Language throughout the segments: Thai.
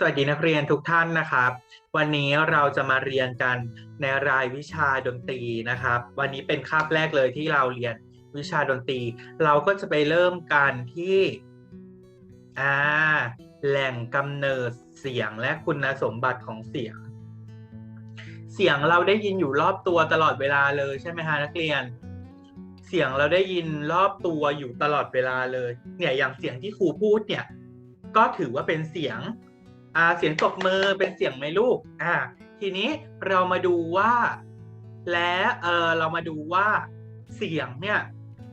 สวัสดีนักเรียนทุกท่านนะครับ วันนี้เราจะมาเรียนกันในรายวิชาดนตรีนะครับ วันนี้เป็นคาบแรกเลยที่เราเรียนวิชาดนตรี เราก็จะไปเริ่มกันที่อ่าแหล่งกำเนิดเสียงและคุณสมบัติของเสียง เสียงเราได้ยินอยู่รอบตัวตลอดเวลาเลยใช่ไหมฮะนักเรียน เสียงเราได้ยินรอบตัวอยู่ตลอดเวลาเลย เนี่ยอย่างเสียงที่ครูพูดเนี่ย ก็ถือว่าเป็นเสียง อ่าเสียงตบมือเป็นเสียงไหมลูกอ่าทีนี้เรามาดูว่า และเออเรามาดูว่าเสียงเนี่ย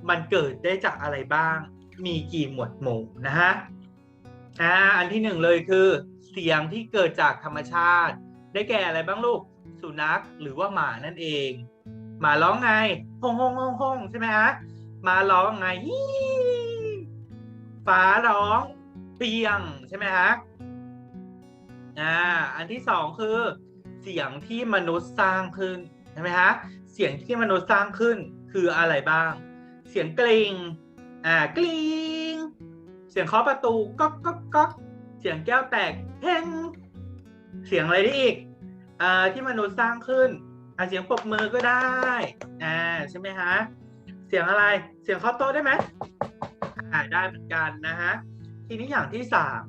มันเกิดได้จากอะไรบ้าง มีกี่หมวดหมู่นะฮะอ่าอันที่หนึ่งเลยคือ เสียงที่เกิดจากธรรมชาติ ได้แก่อะไรบ้างลูก สุนัขหรือว่าหมานั่นเอง หมาร้องไงฮ่องฮ่องฮ่องฮ่องใช่ไหมฮะหมาร้องไงฟ้าร้องเปียงใช่ไหมฮะ อ่าอันที่สองคือ เสียงที่มนุษย์สร้างขึ้นใช่ไหมฮะเสียงที่มนุษย์สร้างขึ้นคืออะไรบ้าง เสียงกริ่งอ่ากริ่งเสียงเคาะประตูก๊อกก๊อกก๊อกเสียงแก้วแตกเพ่งเสียงอะไรได้อีกอ่าที่มนุษย์สร้างขึ้นอ่าเสียงปรบมือก็ได้อ่าใช่ไหมฮะเสียงอะไรเสียงเคาะโต๊ะได้ไหมอ่าได้เหมือนกันนะฮะทีนี้อย่างที่สาม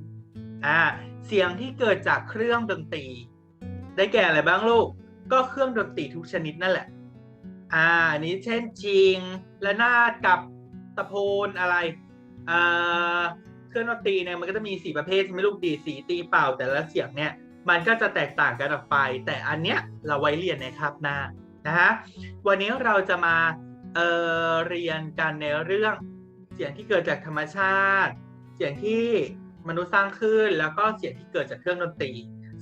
อ่าเสียงที่เกิดจากเครื่องดนตรี ได้แก่อะไรบ้างลูก ก็เครื่องดนตรีทุกชนิดนั่นแหละ อ่าอันนี้เช่นจิงและนาดกับตะโพนอะไรอ่าเครื่องดนตรีเนี่ยมันก็จะมีสีประเภทใช่ไหมลูกดีสีตีเป่า แต่ละเสียงเนี่ย มันก็จะแตกต่างกันออกไป แต่อันเนี้ยเราไว้เรียนในคาบหน้านะฮะวันนี้เราจะมาเอ่อเรียนกันในเรื่องเสียงที่เกิดจากธรรมชาติ เสียงที่ มนุษย์สร้างขึ้น แล้วก็เสียงที่เกิดจากเครื่องดนตรี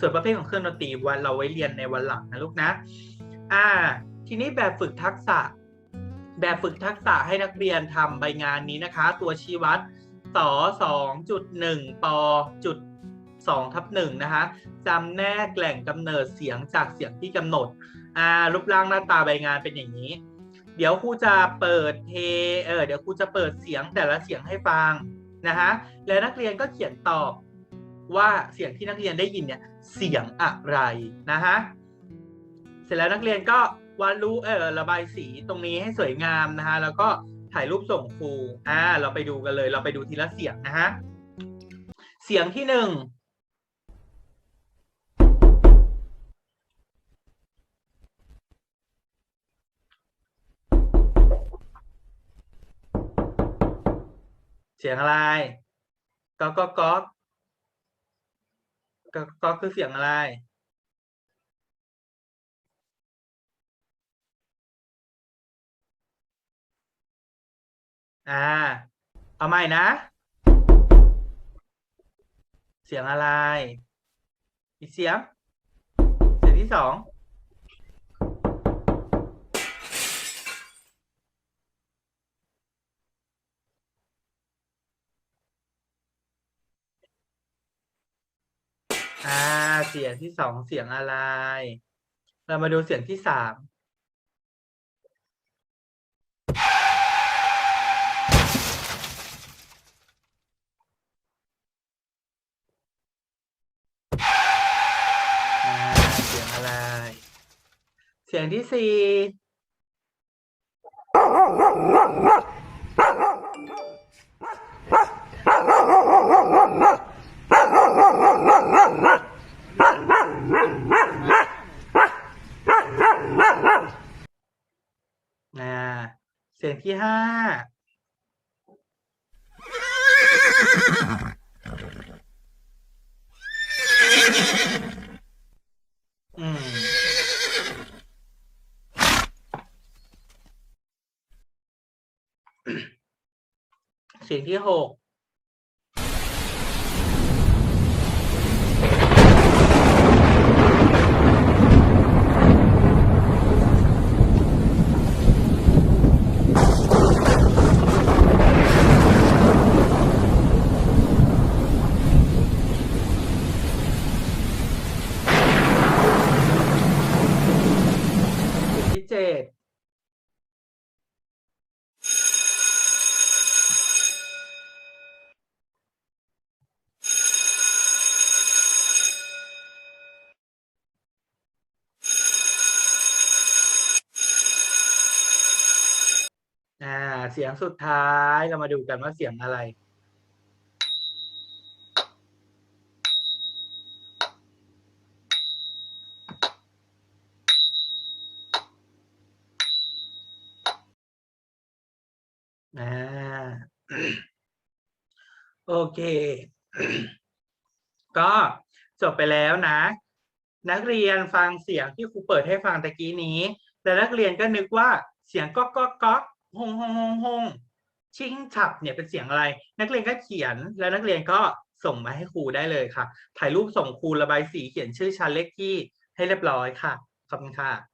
ส่วนประเภทของเครื่องดนตรีวันเราไว้เรียนในวันหลังนะลูกนะ อ่า ทีนี้แบบฝึกทักษะ แบบฝึกทักษะให้นักเรียนทำใบงานนี้นะคะ ตัวชี้วัดสอสองจุดหนึ่งปจุดสองทับหนึ่งนะคะจำแนกแหล่งกำเนิดเสียงจากเสียงที่กำหนดอ่ารูปร่างหน้าตาใบงานเป็นอย่างนี้ เดี๋ยวครูจะเปิดเทเออเดี๋ยวครูจะเปิดเสียงแต่ละเสียงให้ฟัง นะฮะและนักเรียนก็เขียนตอบว่าเสียงที่นักเรียนได้ยินเนี่ยเสียงอะไรนะฮะเสร็จแล้วนักเรียนก็วาดรูปเออระบายสีตรงนี้ให้สวยงามนะฮะแล้วก็ถ่ายรูปส่งครูอ่าเราไปดูกันเลย เราไปดูทีละเสียงนะฮะเสียงที่หนึ่ง สียงอะไรก๊อกก๊อกก๊อกก๊อกก๊อกคือเสียงอะไร อ่า เอาใหม่นะ เสียงอะไร อีกเสียง เสียงที่สอง อ่า เสียงที่สองเสียงอะไร เรามาดูเสียงที่สามเสียงอะไร เสียงที่สี่ อ่าเสียงที่ห้าอืมเสียงที่หก เสียงสุดท้ายเรามาดูกันว่าเสียงอะไร อ่า โอเค ก็จบไปแล้วนะ นักเรียนฟังเสียงที่ครูเปิดให้ฟังตะกี้นี้แต่นักเรียนก็นึกว่าเสียงก๊อกก๊อกก๊อก ฮงฮงฮงฮงชิงฉับเนี่ยเป็นเสียงอะไร นักเรียนก็เขียนแล้วนักเรียนก็ส่งมาให้ครูได้เลยค่ะ ถ่ายรูปส่งครูระบายสีเขียนชื่อชั้นเลขที่ให้เรียบร้อยค่ะ ขอบคุณค่ะ